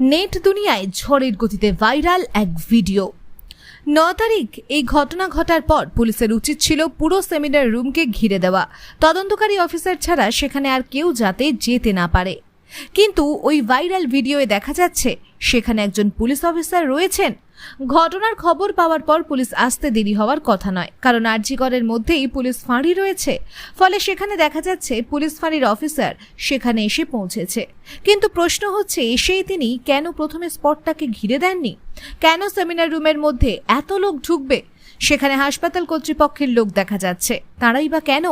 Net দুনিয়ায় ঝড়ের গতিতে ভাইরাল এক ভিডিও। ন তারিখ, এই ঘটনা ঘটার পর পুলিশের উচিত ছিল পুরো সেমিনার রুমকে ঘিরে দেওয়া। তদন্তকারী অফিসার ছাড়া সেখানে আর কেউ যাতে যেতে না পারে। কিন্তু ওই ভাইরাল ভিডিওয়ে দেখা যাচ্ছে, সেখানে একজন পুলিশ অফিসার রয়েছেন। ঘটনার খবর পাওয়ার পর পুলিশ আসতে দেরি হওয়ার কথা নয়, কারণ আরজিগড়ের মধ্যেই পুলিশ ফাঁড়ি রয়েছে। ফলে সেখানে দেখা যাচ্ছে, পুলিশ ফাঁড়ির অফিসার সেখানে এসে পৌঁছেছে। কিন্তু প্রশ্ন হচ্ছে, এসেই তিনি কেন প্রথমে স্পটটাকে ঘিরে দেননি? কেন সেমিনার রুমের মধ্যে এত লোক ঢুকবে? সেখানে হাসপাতাল কর্তৃপক্ষের লোক দেখা যাচ্ছে। তারাই বা কেন?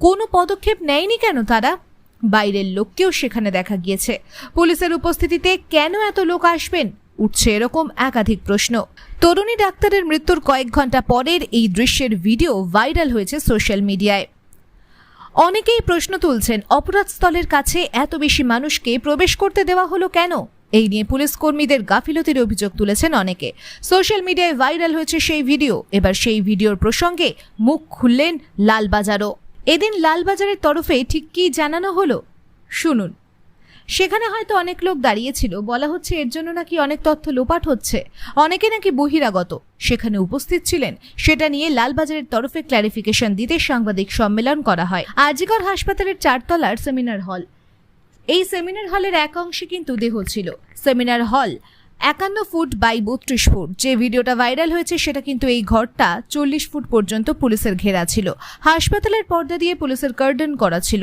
কোনো পদক্ষেপ নেয়নি কেন তারা? বাইরের লোককেও সেখানে দেখা গিয়েছে। পুলিশের উপস্থিতিতে কেন এত লোক আসবেন? উঠছে এরকম একাধিক প্রশ্ন। তরুণী ডাক্তারের মৃত্যুর কয়েক ঘণ্টা পরের এই দৃশ্যের ভিডিও ভাইরাল হয়েছে সোশ্যাল মিডিয়ায়। অনেকেই প্রশ্ন তুলছেন অপরাধস্থলের কাছে এত বেশি মানুষকে প্রবেশ করতে দেওয়া হলো কেন? এই নিয়ে পুলিশ কর্মীদের গাফিলতির অভিযোগ তুলেছেন অনেকে। সোশ্যাল মিডিয়ায় ভাইরাল হয়েছে সেই ভিডিও। এবার সেই ভিডিওর প্রসঙ্গে মুখ খুললেন লালবাজারও। এদিন লালবাজারের তরফে ঠিক কী জানানো হলো? শুনুন। সেখানে হয়তো অনেক লোক দাঁড়িয়েছিল, বলা হচ্ছে এর জন্য নাকি অনেক তথ্য লোপাট হচ্ছে। অনেকে নাকি বহিরাগত। সেখানে উপস্থিত ছিলেন। সেটা নিয়ে লালবাজারের তরফে ক্ল্যারিফিকেশন দিতে সাংবাদিক সম্মেলন করা হয়। আজিগড় হাসপাতালের চারতলার সেমিনার হল। এই সেমিনার হলের এক অংশে কিন্তু দেহ ছিল। সেমিনার হল একান্ন ফুট বাই বত্রিশ ফুট। যে ভিডিওটা ভাইরাল হয়েছে, সেটা কিন্তু এই ঘরটা চল্লিশ ফুট পর্যন্ত পুলিশের ঘেরা ছিল। হাসপাতালের পর্দা দিয়ে পুলিশের কার্ডন করা ছিল।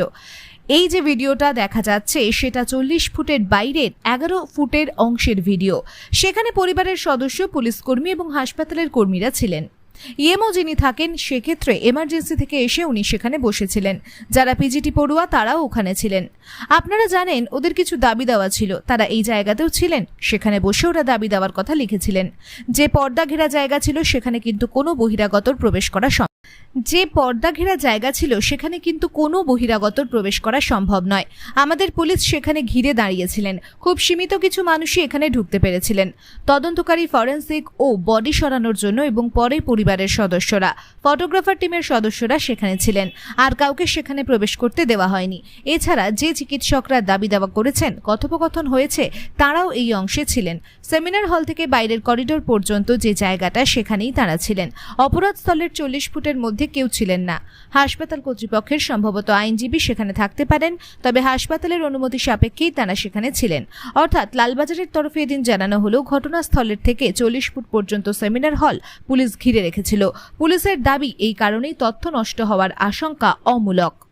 এই যে ভিডিওটা দেখা যাচ্ছে, সেটা চল্লিশ ফুটের বাইরের এগারো ফুটের অংশের ভিডিও। সেখানে পরিবারের সদস্য, পুলিশ কর্মী এবং হাসপাতালের কর্মীরা ছিলেন। ইএমও যিনি থাকেন, সেক্ষেত্রে এমার্জেন্সি থেকে এসে উনি সেখানে বসেছিলেন। যারা পিজিটি পড়ুয়া, তারাও ওখানে ছিলেন। আপনারা জানেন, ওদের কিছু দাবি দেওয়া ছিল। তারা এই জায়গাতেও ছিলেন, সেখানে বসে ওরা দাবি দেওয়ার কথা লিখেছিলেন। যে পর্দা ঘেরা জায়গা ছিল, সেখানে কিন্তু কোনো বহিরাগতর প্রবেশ করা সম্ভব যে পর্দা ঘেরা জায়গা ছিল, সেখানে কিন্তু কোনো বহিরাগতর প্রবেশ করা সম্ভব নয়। আমাদের পুলিশ সেখানে ঘিরে দাঁড়িয়েছিলেন। খুব সীমিত কিছু মানুষই এখানে ঢুকতে পেরেছিলেন। তদন্তকারী ফরেন্সিক ও বডি সরানোর জন্য এবং পরে পরিবারের সদস্যরা, ফটোগ্রাফার টিমের সদস্যরা সেখানে ছিলেন। আর কাউকে সেখানে প্রবেশ করতে দেওয়া হয়নি। এছাড়া যে চিকিৎসকরা দাবি দাওয়া করেছেন, কথোপকথন হয়েছে, তারাও এই অংশে ছিলেন। সেমিনার হল থেকে বাইরের করিডোর পর্যন্ত যে জায়গাটা, সেখানেই তারা ছিলেন। অপরাধস্থলের চল্লিশ ফুটের মধ্যে কেউ ছিলেন না। হাসপাতাল কর্তৃপক্ষের সম্ভবত আইনজীবী সেখানে থাকতে পারেন, তবে হাসপাতালের অনুমতি সাপেক্ষেই তারা সেখানে ছিলেন। অর্থাৎ লালবাজারের তরফে এদিন জানানো হলো, ঘটনাস্থলের থেকে চল্লিশ ফুট পর্যন্ত সেমিনার হল পুলিশ ঘিরে রেখেছিল। পুলিশের দাবি এই কারণেই তথ্য নষ্ট হওয়ার আশঙ্কা অমূলক।